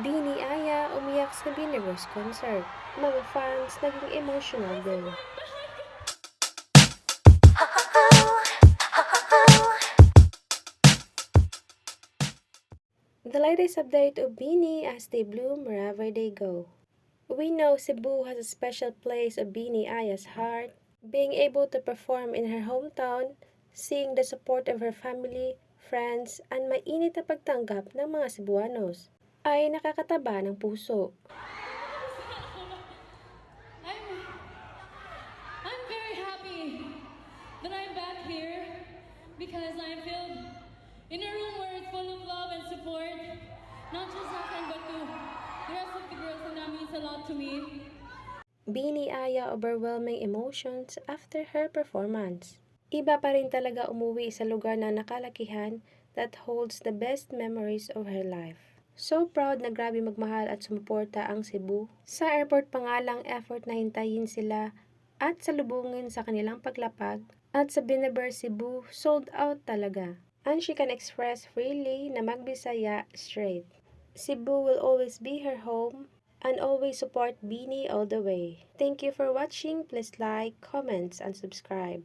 Bini Aya umiyak sa Biniverse concert. Mga fans naging emotional din. The latest update of Beanie as they bloom wherever they go. We know Cebu has a special place of Beanie Aya's heart. Being able to perform in her hometown, seeing the support of her family, friends, and mainit na pagtanggap ng mga Cebuanos ay nakakataba ng puso. I'm, I'm very happy that I'm back here because I'm filled in a room where it's full of love and support, not just Hakan but to the rest of the girls, and that means a lot to me. Bini Aya overwhelming emotions after her performance. Iba pa rin talaga umuwi sa lugar na nakalakihan that holds the best memories of her life. So proud na grabe magmahal at sumuporta ang Cebu. Sa airport pa nga lang effort na hintayin sila at salubungin sa kanilang paglapag at sa Binaber Cebu sold out talaga. And she can express freely na magbisaya straight. Cebu will always be her home and always support Beanie all the way. Thank you for watching. Please like, comments, and subscribe.